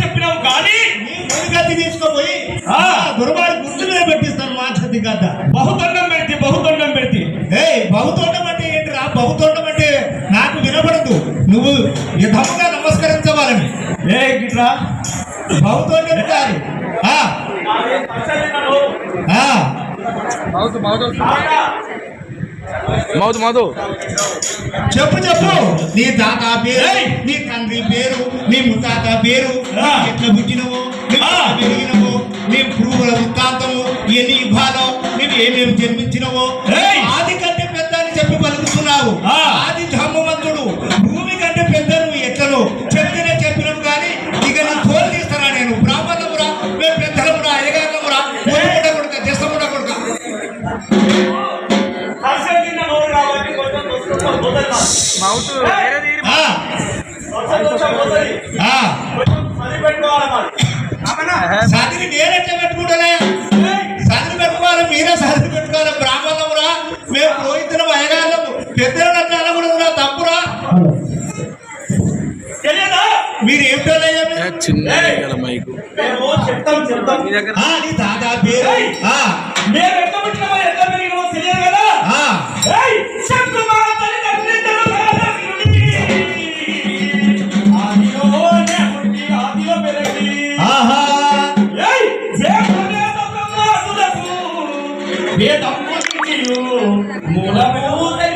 చెప్పినావు కానీ గతి తీసుకోపోయి గురువారి గుర్తు మీద పెట్టిస్తాను మా గతి కథ బహుతొండం పెడితే బహుతొండం పెడితే. ఏ బహుతొండం అంటే ఏంటిరా బహుతొండం అంటే నాకు వినపడదు. నువ్వు యథముగా నమస్కరించవాలని. ఏ గిట్రా? బహుతొండం కాదు ఆ. Mouth mouth. చెప్పు చెప్పు. నీ తాత పేరు నీ తండ్రి పేరు నీ ముత్తాత పేరు. ఎట్లా పుట్టినవు పెరిగినవు నీ పురుగుల వృత్తాంతము ఎన్ని యుగాలు నువ్వు ఏమేమి జన్మించినవో ఏయ్. ఆది కంటే పెద్ద అని చెప్పి పలుకుతున్నావు ఆ. ఆది ధర్మవంతుడు. భూమి కంటే పెద్ద నువ్వు ఎట్లను చెప్తేనే చెప్పినవు కానీ ఇక నీ తోలు తీస్తారా నేను? బ్రాహ్మణమురా మేము పెద్దలమురా అయ్యగారులమురా కొడుక దేశముడ కొడుక పెట్టుకోవాలి మరి. సదిని నేనెట్లా పెట్టుకుంటానే సదిని పెట్టుకోవాలి మీరే సదిని పెట్టుకోవాలి. బ్రాహ్మణమురా మేము పురోహితులం అయ్యగారులము పెద్దలు అట్లా అనకూడదురా తప్పురా? తెలియదా? మీరు ఏమిటో ఏ, చిన్న మైకు. చెప్తాం చెప్తాం. మీ దగ్గర నీ దాదా పేరు? వేద మూలము